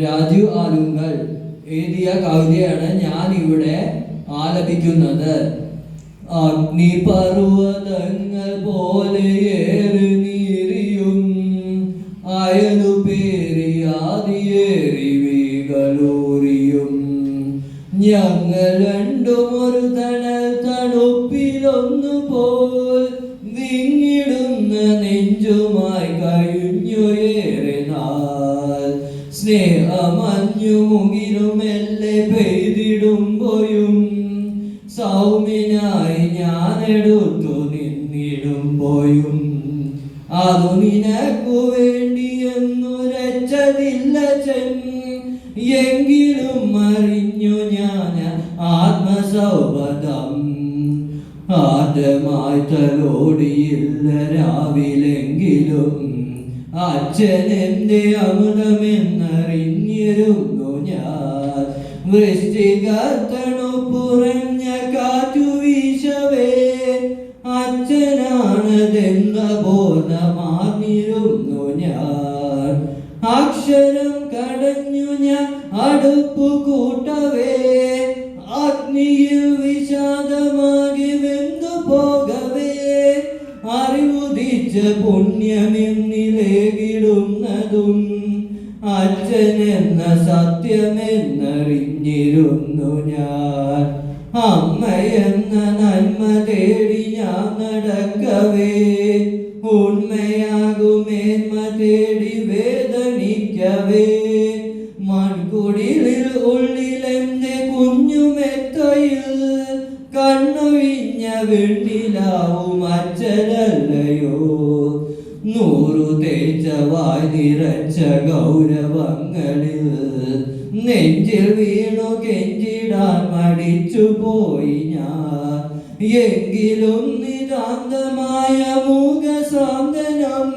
രാജു ആലുങ്കൽ എഴുതിയ കവിതയാണ് ഞാൻ ഇവിടെ ആലപിക്കുന്നത്. അഗ്നിപർവതങ്ങൾ പോലെ വീകളൂറിയും ഞങ്ങൾ രണ്ടും ഒരു തണൽ സ്നേഹമഞ്ഞു മുകിലുമെല്ലെ പെയ്തിടുമ്പോഴും സൗമ്യനായി ഞാൻ എടുത്തു നിന്നിടുമ്പോഴും അതു നിനക്കു വേണ്ടിയൊന്നു രച്ചതില്ല എങ്കിലും അറിഞ്ഞു ഞാൻ ആത്മസൗപദം ആദ്യമായി തലോടിയില്ല രാവിലെങ്കിലും. അച്ഛനെന്റെ അമൃതമെന്നറിഞ്ഞിരുന്നു വൃഷ്ടികത്തണുപ്പുറഞ്ഞ കാറ്റു വീശവേ. അച്ഛനാണതെന്ന ബോധമാർന്നിരുന്നു ഞാൻ. അക്ഷരം കടഞ്ഞു ഞാൻ അടുപ്പു കൂട്ടവേ. അഗ്നിയിൽ വിഷാദമാകി വെന്തു പോകവേ. അറിവുദിച്ച പുണ്യമെന്നിലേകിടുന്നതും അച്ഛനെന്ന സത്യമെന്നറിഞ്ഞിരുന്നു ഞാൻ. അമ്മയെന്ന നന്മ തേടി ഞാൻ നടക്കവേ. ഉണ്മയാകുമേന്മ തേടി വേദനിക്കവേ. മൺകുടിലിൽ ഉള്ളിലെന്നെ കുഞ്ഞുമെത്തയിൽ കണ്ണുവിഞ്ഞ വെണ്ണിലാവും നിറച്ച ഗൗരവങ്ങളിൽ നെഞ്ചിൽ വീണു കെഞ്ചിടാൻ മടിച്ചു പോയി ഞാൻ. എങ്കിലും നിതാന്തമായ മൂകസാന്തനം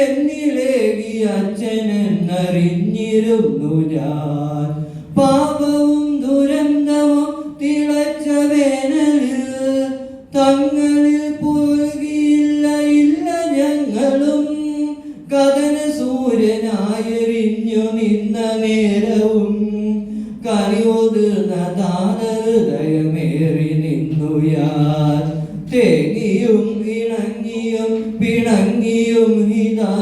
എന്നിലേകി അച്ഛനെന്നറിഞ്ഞിരുന്നു ഞാൻ. പാപവും താരഹൃദയമേറി നിന്നു തേങ്ങിയും ഇണങ്ങിയും പിണങ്ങിയും ഹിതാ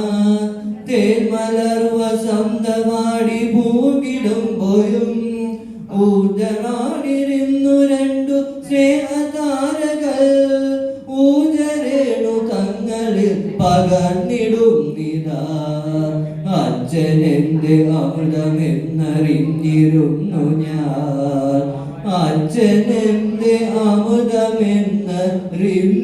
തേന്മലർ വസന്തമാടി പൂകിടുമ്പോഴും ഊർജനാടിരുന്നു രണ്ടു സ്നേഹതാരകൾ. ഊജരേണു തങ്ങളിൽ പകർന്നിടുന്നിതാ അച്ഛനെന്റെ അമൃതമെന്നറിഞ്ഞിരുന്നു ഞാൻ? അച്ഛനെന്റെ അമൃതമെന്നറിഞ്ഞിരുന്നു